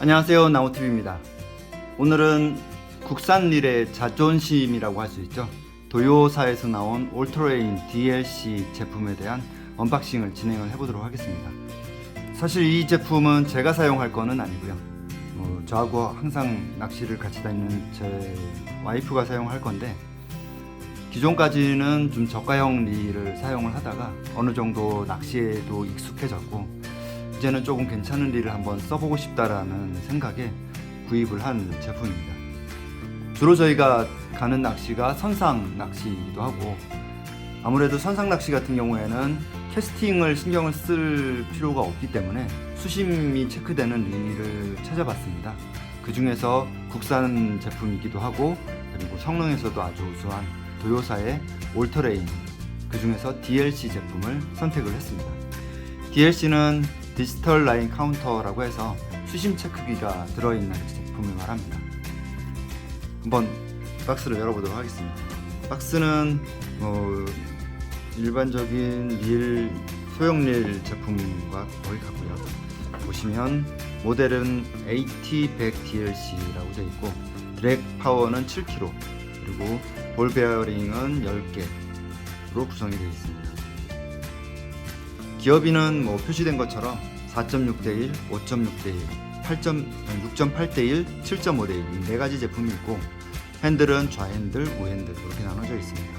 안녕하세요 나우TV입니다. 오늘은 국산 릴의 자존심이라고 할 수 있죠. 도요사에서 나온 올트레인 DLC 제품에 대한 언박싱을 진행을 해보도록 하겠습니다. 사실 이 제품은 제가 사용할 거는 아니고요. 어, 저하고 항상 낚시를 같이 다니는 제 와이프가 사용할 건데 기존까지는 좀 저가형 릴을 사용을 하다가 어느 정도 낚시에도 익숙해졌고 이제는 조금 괜찮은 릴을 한번 써보고 싶다라는 생각에 구입을 한 제품입니다. 주로 저희가 가는 낚시가 선상 낚시이기도 하고 아무래도 선상 낚시 같은 경우에는 캐스팅을 신경을 쓸 필요가 없기 때문에 수심이 체크되는 릴을 찾아봤습니다. 그 중에서 국산 제품이기도 하고 그리고 성능에서도 아주 우수한 도요사의 올터레인 그 중에서 DLC 제품을 선택을 했습니다. DLC는 디지털 라인 카운터라고 해서 수심 체크기가 들어있는 제품을 말합니다. 한번 박스를 열어보도록 하겠습니다. 박스는 어, 일반적인 릴 소형 릴 제품과 거의 같고요. 보시면 모델은 AT100 DLC라고 되어 있고 드랙 파워는 7kg 그리고 볼 베어링은 10개로 구성이 되어 있습니다. 기어비는 뭐 표시된 것처럼 4.6 대 1, 5.6 대1, 6.8 대 1, 7.5 대 1 네 가지 제품이 있고 핸들은 좌핸들, 우핸들 이렇게 나눠져 있습니다.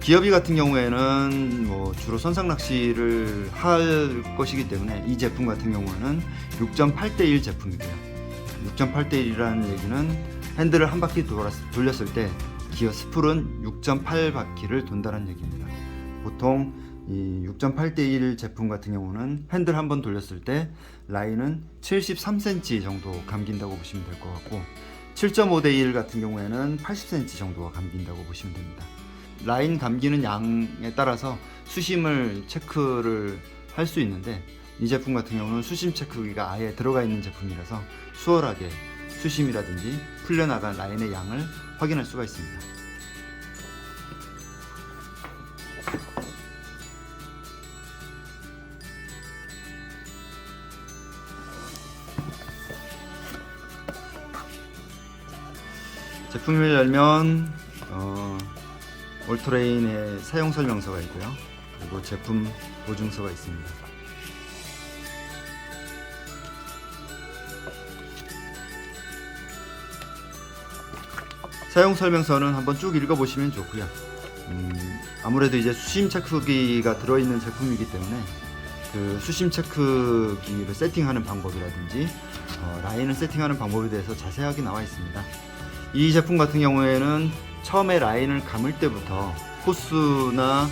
기어비 같은 경우에는 뭐 주로 선상 낚시를 할 것이기 때문에 이 제품 같은 경우에는 6.8 대 1 제품이고요. 6.8 대 1이라는 얘기는 핸들을 한 바퀴 돌렸을 때 기어 스풀은 6.8바퀴를 돈다는 얘기입니다. 보통 이 6.8대1 제품 같은 경우는 핸들 한 번 돌렸을 때 라인은 73cm 정도 감긴다고 보시면 될 것 같고 7.5대1 같은 경우에는 80cm 정도가 감긴다고 보시면 됩니다. 라인 감기는 양에 따라서 수심을 체크를 할 수 있는데 이 제품 같은 경우는 수심 체크기가 아예 들어가 있는 제품이라서 수월하게 수심이라든지 풀려나간 라인의 양을 확인할 수가 있습니다. 제품을 열면 어, 올트레인의 사용 설명서가 있고요. 그리고 제품 보증서가 있습니다. 사용 설명서는 한번 쭉 읽어보시면 좋고요. 음, 아무래도 이제 수심 체크기가 들어있는 제품이기 때문에 그 수심 체크기를 세팅하는 방법이라든지 어, 라인을 세팅하는 방법에 대해서 자세하게 나와 있습니다. 이 제품 같은 경우에는 처음에 라인을 감을 때부터 호스나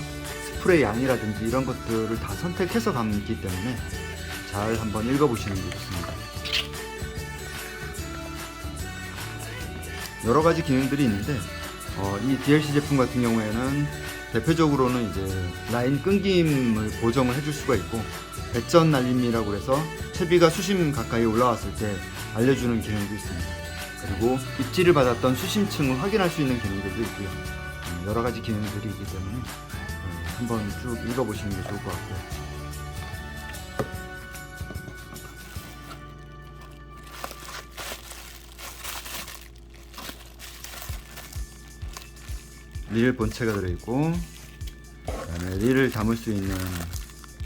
스프레이 양이라든지 이런 것들을 다 선택해서 감기 때문에 잘 한번 읽어보시는 게 좋습니다. 여러 가지 기능들이 있는데 어, 이 DLC 제품 같은 경우에는 대표적으로는 이제 라인 끊김을 보정을 해줄 수가 있고 배전 날림이라고 해서 채비가 수심 가까이 올라왔을 때 알려주는 기능도 있습니다. 그리고 입질을 받았던 수심층을 확인할 수 있는 기능들도 있고요. 음, 여러 가지 기능들이 있기 때문에 음, 한번 쭉 읽어보시는 게 좋을 것 같고요. 릴 본체가 들어있고 그다음에 릴을 담을 수 있는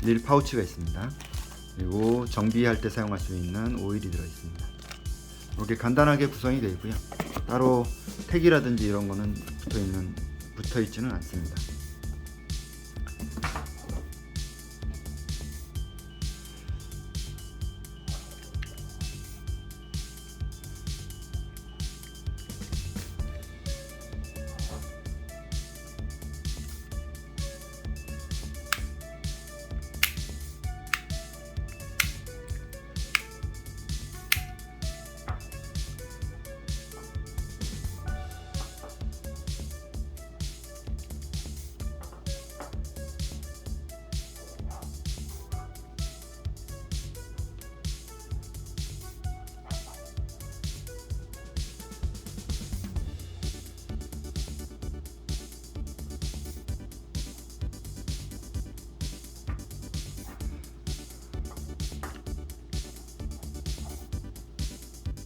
릴 파우치가 있습니다. 그리고 정비할 때 사용할 수 있는 오일이 들어있습니다. 이렇게 간단하게 구성이 되어 있고요. 따로 택이라든지 이런 거는 붙어 있는 붙어 있지는 않습니다.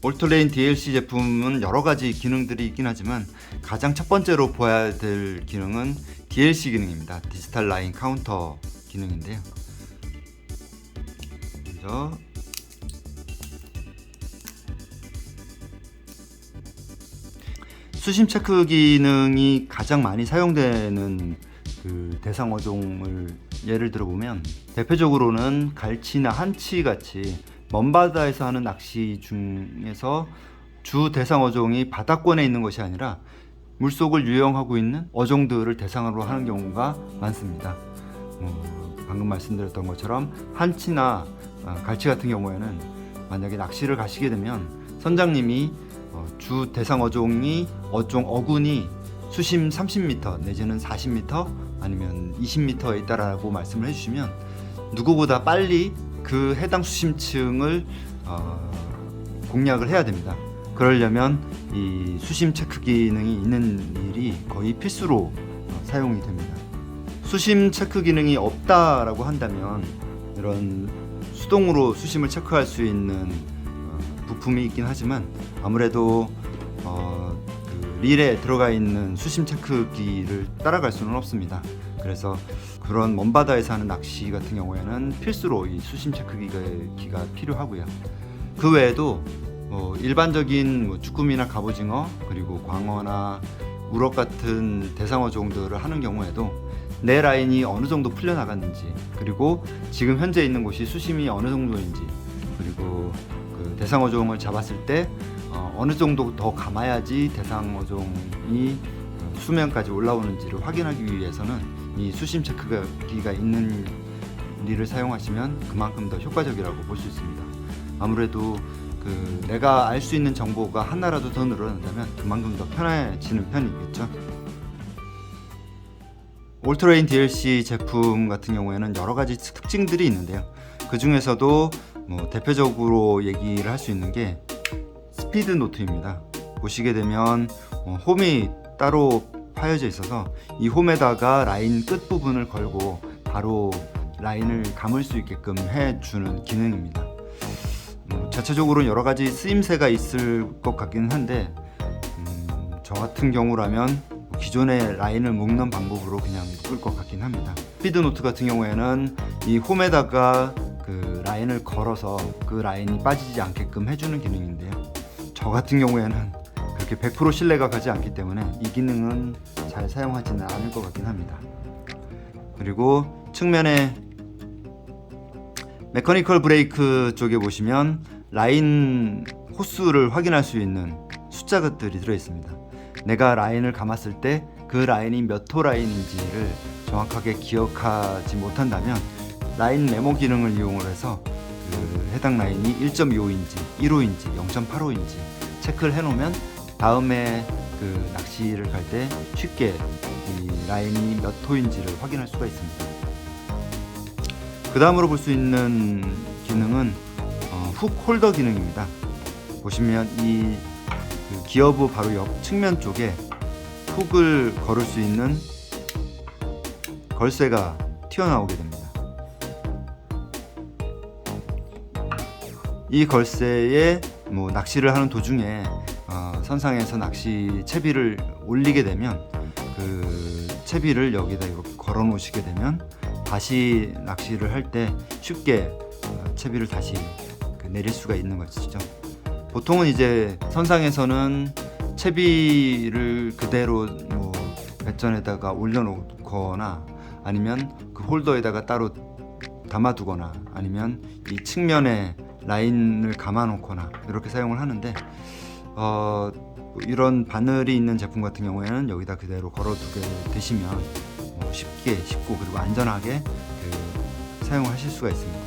올토레인 DLC 제품은 여러 가지 기능들이 있긴 하지만 가장 첫 번째로 보아야 될 기능은 DLC 기능입니다. 디지털 라인 카운터 기능인데요. 먼저 수심 체크 기능이 가장 많이 사용되는 그 대상 어종을 예를 들어 보면 대표적으로는 갈치나 한치 같이 먼 바다에서 하는 낚시 중에서 주 대상 어종이 바다권에 있는 것이 아니라 물속을 유영하고 있는 어종들을 대상으로 하는 경우가 많습니다. 뭐 방금 말씀드렸던 것처럼 한치나 아, 갈치 같은 경우에는 만약에 낚시를 가시게 되면 선장님이 어, 주 대상 어종이 어종 어군이 수심 30m 내지는 40m 아니면 20m에 있다라고 말씀을 해주시면 누구보다 빨리 그 해당 수심층을 어, 공략을 해야 됩니다. 그러려면 이 수심 체크 기능이 있는 일이 거의 필수로 어, 사용이 됩니다. 수심 체크 기능이 없다라고 한다면 이런 수동으로 수심을 체크할 수 있는 어, 부품이 있긴 하지만 아무래도 어, 그 릴에 들어가 있는 수심 체크기를 따라갈 수는 없습니다. 그래서 그런 먼 바다에서 하는 낚시 같은 경우에는 필수로 이 수심 체크기가 기가 필요하고요. 그 외에도 뭐 일반적인 뭐 쭈꾸미나 갑오징어 그리고 광어나 우럭 같은 대상어 종들을 하는 경우에도 내 라인이 어느 정도 풀려 나갔는지 그리고 지금 현재 있는 곳이 수심이 어느 정도인지 그리고 그 대상어 종을 잡았을 때 어, 어느 정도 더 감아야지 대상어 종이 어, 수면까지 올라오는지를 확인하기 위해서는 이 수심 체크기가 있는 릴을 사용하시면 그만큼 더 효과적이라고 볼 수 있습니다. 아무래도 그 내가 알 수 있는 정보가 하나라도 더 늘어난다면 그만큼 더 편해지는 편이겠죠. 올트레인 DLC 제품 같은 경우에는 여러 가지 특징들이 있는데요. 그 중에서도 뭐 대표적으로 얘기를 할 수 있는 게 스피드 노트입니다. 보시게 되면 어, 홈이 따로 파여져 있어서 이 홈에다가 라인 끝 부분을 걸고 바로 라인을 감을 수 있게끔 해주는 기능입니다. 음, 자체적으로 여러 가지 쓰임새가 있을 것 같기는 한데 음, 저 같은 경우라면 기존의 라인을 묶는 방법으로 그냥 묶을 것 같긴 합니다. 스피드 노트 같은 경우에는 이 홈에다가 그 라인을 걸어서 그 라인이 빠지지 않게끔 해주는 기능인데요. 저 같은 경우에는 그렇게 100% 신뢰가 가지 않기 때문에 이 기능은 잘 사용하지는 않을 것 같긴 합니다. 그리고 측면에 메커니컬 브레이크 쪽에 보시면 라인 호수를 확인할 수 있는 숫자들이 들어 있습니다. 내가 라인을 감았을 때 그 라인이 몇 호 라인인지를 정확하게 기억하지 못한다면 라인 메모 기능을 이용을 해서 그 해당 라인이 1.25인지, 1호인지, 0.85인지 체크를 해놓으면 다음에 그 낚시를 갈 때 쉽게 이 라인이 몇 호인지를 확인할 수가 있습니다. 그 다음으로 볼 수 있는 기능은 어, 훅 홀더 기능입니다. 보시면 이 그 기어부 바로 옆 측면 쪽에 훅을 걸을 수 있는 걸쇠가 튀어나오게 됩니다. 이 걸쇠에 뭐 낚시를 하는 도중에 어, 선상에서 낚시 채비를 올리게 되면 그 채비를 여기다 걸어 놓으시게 되면 다시 낚시를 할 때 쉽게 어, 채비를 다시 그 내릴 수가 있는 것이죠. 보통은 이제 선상에서는 채비를 그대로 뭐 배전에다가 올려놓거나 아니면 그 홀더에다가 따로 담아두거나 아니면 이 측면에 라인을 감아놓거나 이렇게 사용을 하는데 어, 이런 바늘이 있는 제품 같은 경우에는 여기다 그대로 걸어두게 되시면 어, 쉽게 쉽고 그리고 안전하게 그 사용하실 수가 있습니다.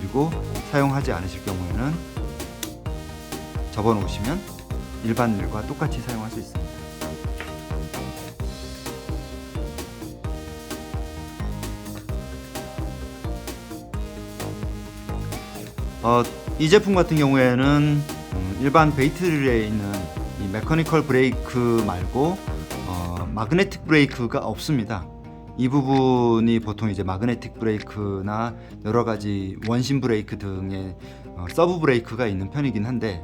그리고 사용하지 않으실 경우에는 접어 놓으시면 일반 릴과 똑같이 사용할 수 있습니다. 어, 이 제품 같은 경우에는 음, 일반 베이트릴에 있는 이 메커니컬 브레이크 말고 어, 마그네틱 브레이크가 없습니다. 이 부분이 보통 이제 마그네틱 브레이크나 여러 가지 원심 브레이크 등의 어, 서브 브레이크가 있는 편이긴 한데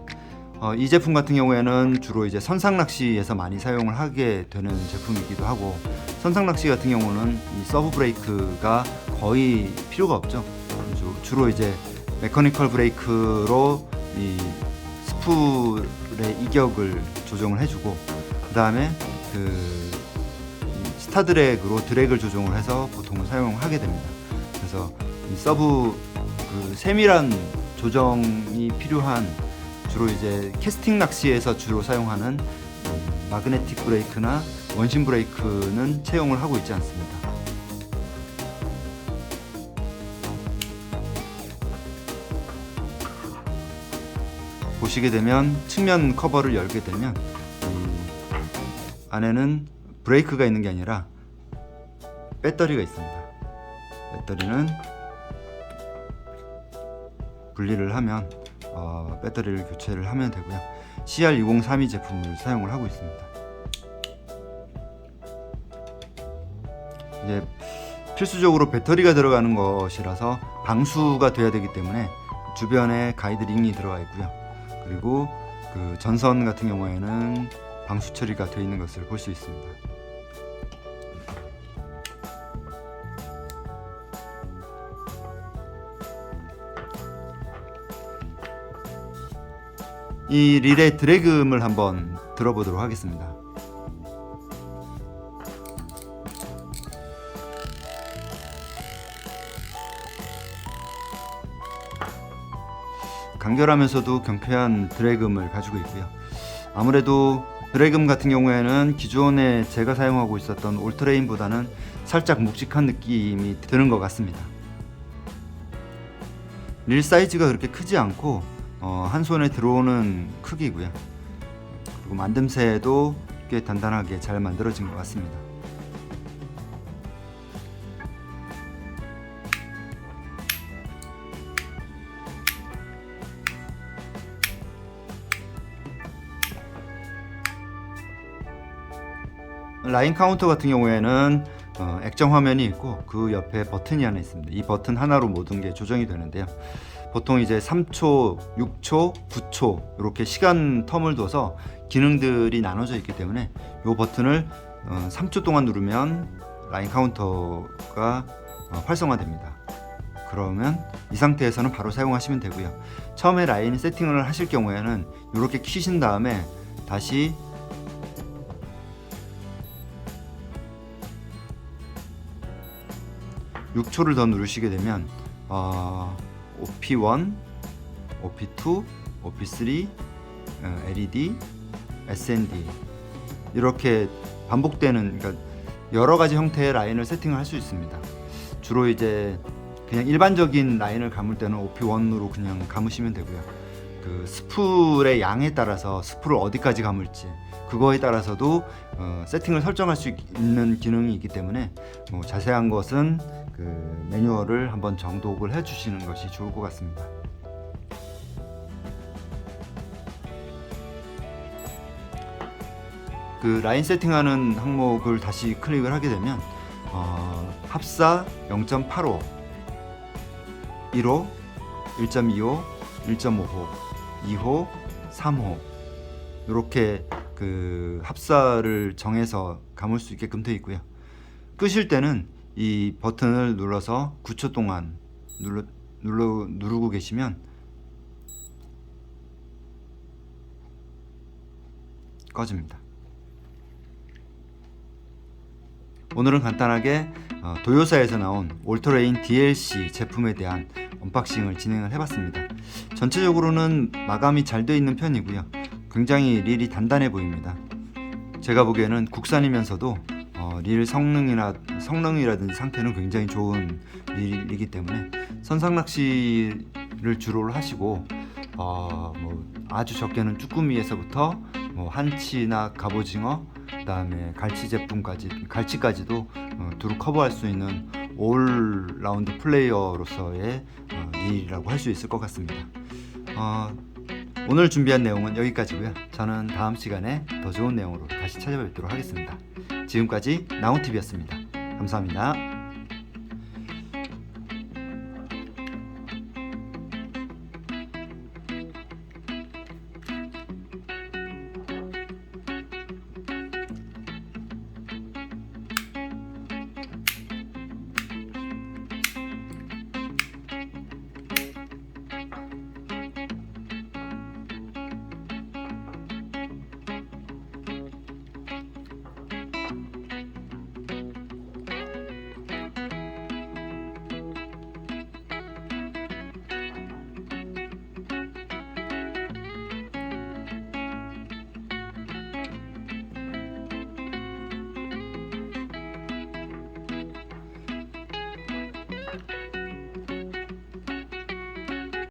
어, 이 제품 같은 경우에는 주로 이제 선상 낚시에서 많이 사용을 하게 되는 제품이기도 하고 선상 낚시 같은 경우는 이 서브 브레이크가 거의 필요가 없죠. 주- 주로 이제 메커니컬 브레이크로 이 스풀의 이격을 조정을 해주고 그 다음에 그 스타 드랙으로 드랙을 조정을 해서 보통은 사용하게 됩니다. 그래서 이 서브 그 세밀한 조정이 필요한 주로 이제 캐스팅 낚시에서 주로 사용하는 음, 마그네틱 브레이크나 원심 브레이크는 채용을 하고 있지 않습니다. 보시게 되면 측면 커버를 열게 되면 이 안에는 브레이크가 있는 게 아니라 배터리가 있습니다. 배터리는 분리를 하면 어, 배터리를 교체를 하면 되고요. CR2032 제품을 사용을 하고 있습니다. 이제 필수적으로 배터리가 들어가는 것이라서 방수가 돼야 되기 때문에 주변에 가이드 링이 들어가 있고요. 그리고 그 전선 같은 경우에는 방수 처리가 되어 있는 것을 볼 수 있습니다. 이 릴의 드래그음을 한번 들어보도록 하겠습니다. 간결하면서도 경쾌한 드래그음을 가지고 있고요. 아무래도 드래그음 같은 경우에는 기존에 제가 사용하고 있었던 올트레인보다는 살짝 묵직한 느낌이 드는 것 같습니다. 릴 사이즈가 그렇게 크지 않고 어, 한 손에 들어오는 크기고요. 그리고 만듦새도 꽤 단단하게 잘 만들어진 것 같습니다. 라인 카운터 같은 경우에는 어, 액정 화면이 있고 그 옆에 버튼이 하나 있습니다. 이 버튼 하나로 모든 게 조정이 되는데요. 보통 이제 3초, 6초, 9초 이렇게 시간 텀을 둬서 기능들이 나눠져 있기 때문에 이 버튼을 어, 3초 동안 누르면 라인 카운터가 어, 활성화됩니다. 그러면 이 상태에서는 바로 사용하시면 되고요. 처음에 라인 세팅을 하실 경우에는 이렇게 키신 다음에 다시 육초를 더 누르시게 되면 어, OP1, OP2, OP3, 어, LED, SND 이렇게 반복되는 그러니까 여러 가지 형태의 라인을 세팅을 할 수 있습니다. 주로 이제 그냥 일반적인 라인을 감을 때는 OP1으로 그냥 감으시면 되고요. 그 스풀의 양에 따라서 스풀을 어디까지 감을지 그거에 따라서도 어, 세팅을 설정할 수 있는 기능이 있기 때문에 뭐 자세한 것은 그 매뉴얼을 한번 정독을 해주시는 것이 좋을 것 같습니다. 그 라인 세팅하는 항목을 다시 클릭을 하게 되면 어, 합사 0.85, 1호, 1.25, 1.5호, 2호, 3호 이렇게 그 합사를 정해서 감을 수 있게끔 되어 있고요. 끄실 때는 이 버튼을 눌러서 9초 동안 눌러, 눌러 누르고 계시면 꺼집니다. 오늘은 간단하게 어, 도요사에서 나온 올터레인 DLC 제품에 대한 언박싱을 진행을 해봤습니다. 전체적으로는 마감이 잘 되어 있는 편이고요. 굉장히 릴이 단단해 보입니다. 제가 보기에는 국산이면서도 어, 릴 성능이나 성능이라든지 상태는 굉장히 좋은 릴이기 때문에 선상 낚시를 주로 하시고 어, 뭐 아주 적게는 쭈꾸미에서부터 뭐 한치나 갑오징어 그다음에 갈치 제품까지 갈치까지도 어, 두루 커버할 수 있는 올 라운드 플레이어로서의 어, 릴이라고 할 수 있을 것 같습니다. 어, 오늘 준비한 내용은 여기까지고요. 저는 다음 시간에 더 좋은 내용으로 다시 찾아뵙도록 하겠습니다. 지금까지 나온TV였습니다. 감사합니다.